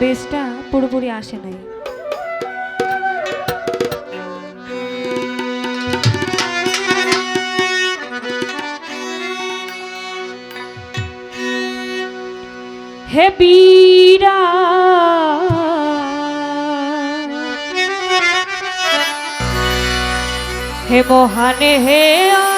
বেসটা পুরোপুরি আসে নাই। হে বীরা হে মহানে হে অনন্ত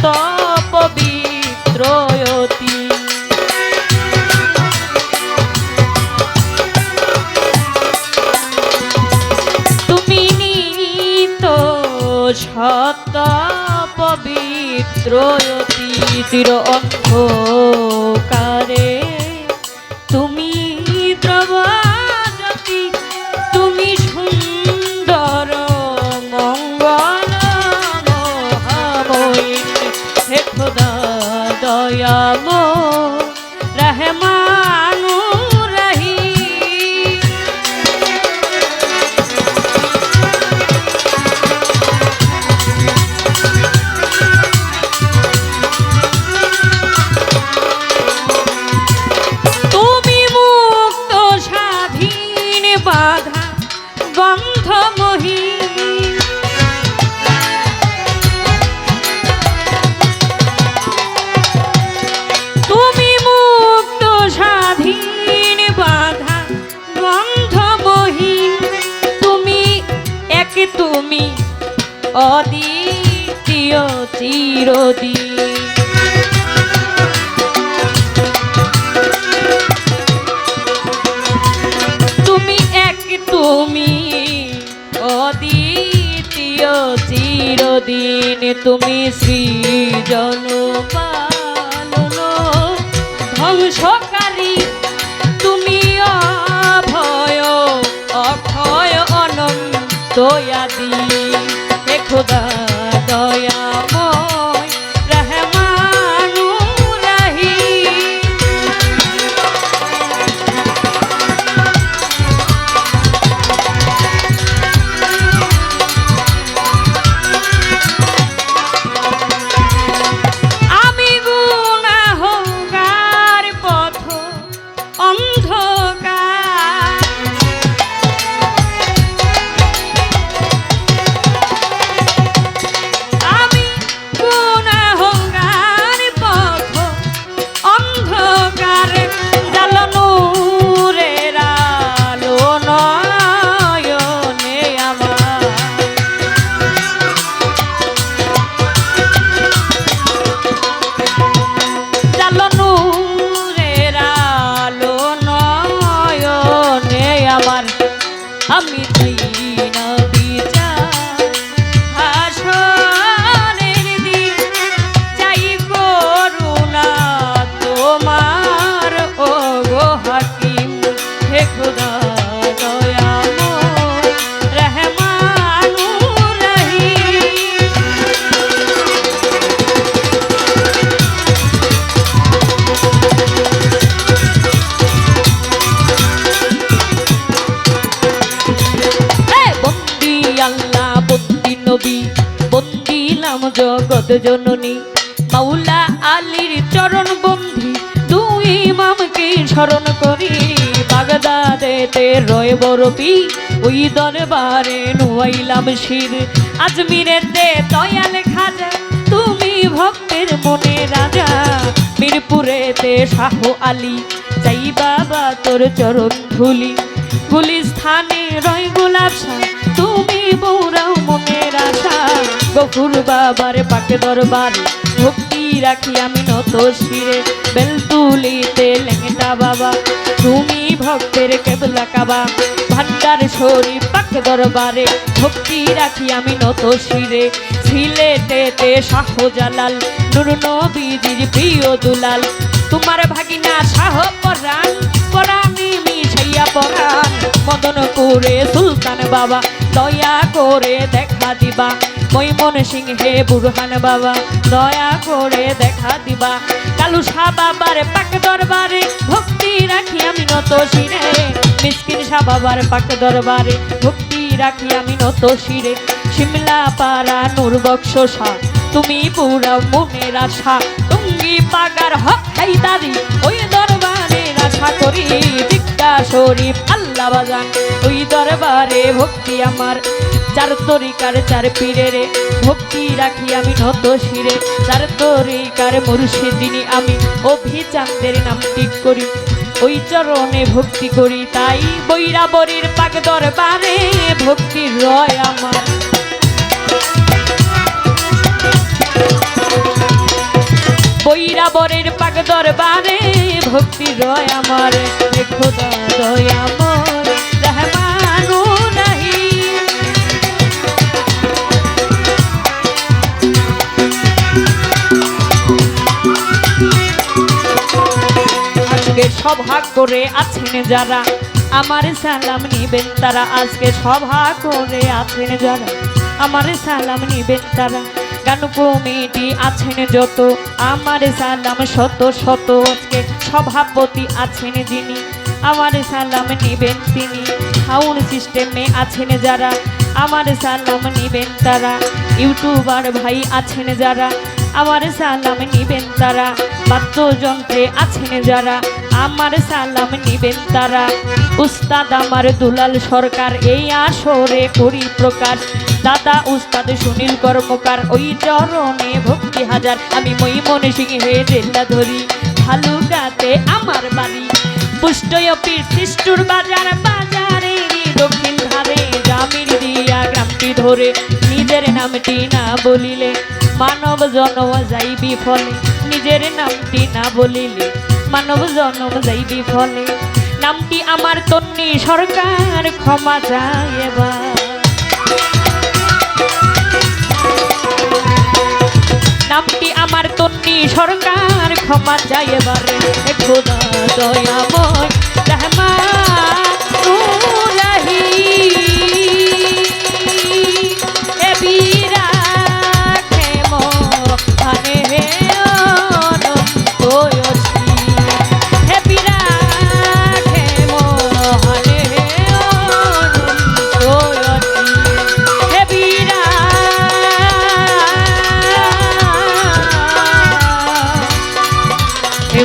সত্য পবিত্রয়তী। তুমি নিত সত পবিত্র অতীতির অন্ধকারে বাধা বন্ধমহী তুমি মুক্ত স্বাধীন বাধা বন্ধমহীন তুমি এক তুমি অদ্বিতীয় চিরদিন। তুমি অদ্বিতীয় চিরদিন তুমি সৃজন পালন। ধ্বংসকারী তুমি অভয় অক্ষয় অনন্ত আদি হে আমি তুই না জগৎ জননী, মাওলা আলীর চরণ বন্ধি, দুই ইমামকে স্মরণ করি। বাগদাদেতে রয় বরবি ওই দরবারে নুয়াইলাম শির। আজমিরের দে দয়াল খাজা, তুমি ভক্তের মনে রাজা। মিরপুরেতে শাহ আলী, যাই বাবা তোর চরণ ধুলি। গুলি স্থানে রয় গোলাপ তুমি বৌরাও মনের আশা গফুর বাবার পাকে দরবার, ভক্তি রাখি আমি নত শিরে। বেলতুলিতে লেঙ্গটা বাবা, তুমি ভক্তের কেবলা কাবা। ভান্ডার শরীফ পাক দরবারে, ভক্তি রাখি আমি নত শিরে। সিলেটেতে শাহজালাল, নুর নবীজির প্রিয় দুলাল। তোমার ভাগিনা শাহ পরাণ, পরাণী মিশাইয়া পরাণ। মদন করে সুলতান বাবা, দয়া করে দেখা দিবা। মৈমন সিংহে বুরহান বাবা, দয়া করে দেখা দিবা। কালু শাহ পাক দরবারে, ভক্তি রাখি আমি নত শিরে। মিসকিন শাহ পাক দরবারে, ভক্তি রাখি আমি নত শিরে। শিমলা পাড়া নূর বক্স তুমি পুরা মনের আশা। টুঙ্গি পাগার হক হাইদারি ওই দরবারে আশা করি। দিকটা শরীফ আল্লাহ বাজান, ওই দরবারে ভক্তি আমার। চার তরিকার চার পীরের ভক্তি রাখি আমি নত শিরে। চার তরিকার মুর্শিদিনী আমি অভিচান্দের নাম ঠিক করি। ওই চরণে ভক্তি করি, তাই বৈরাবরীর পাক দরবারে ভক্তির রয় আমার। বৈরাবরের পাক দরবারে ভক্তি রয় আমার। খোদা দয়াময় আজকে সভা করে আছেন যারা, আমার সালাম নিবেন তারা। আজকে সভা করে আছেন যারা, আমার সালাম নিবেন তারা। গান কমিটি আছেন যত, আমার সালাম শত শত। আজকে সভাপতি আছেন যিনি, আমার সালাম নিবেন তিনি। সাউন্ড সিস্টেমে আছেন যারা, আমার সালাম নিবেন তারা। ইউটিউবার ভাই আছেন যারা আমার সালাম নিবেন তারা, বাদ্যযন্ত্রে আছেন যারা। আমার সালাম নিবেন তারা, উস্তাদ আমার দুলাল সরকার, এই আসরে করি প্রকাশ দাদা, উস্তাদ, সুনীল কর্মকার, ওই চরণে ভক্তি হাজার। আমি মৈমন সিংহে জেলা ধরি, ভালুকাতে আমার বাড়ি। পুষ্টয় পীর সৃষ্টুর বাজার, বাজারে দক্ষিণ ধারে জামির দিয়া গ্রামটি ধরে। নিজের নামটি না বলিলে মানব জনম যাইবি ফলে নিজের নামটি না বলিলে মানব জনম যাইবি ফলে নামটি আমার তন্নি সরকার, ক্ষমা এবার। নামটি আমার তন্নি সরকার, ক্ষমা চাই এবারে। খোদা দয়াময় রহমানুরাহি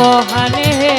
মহানে হে।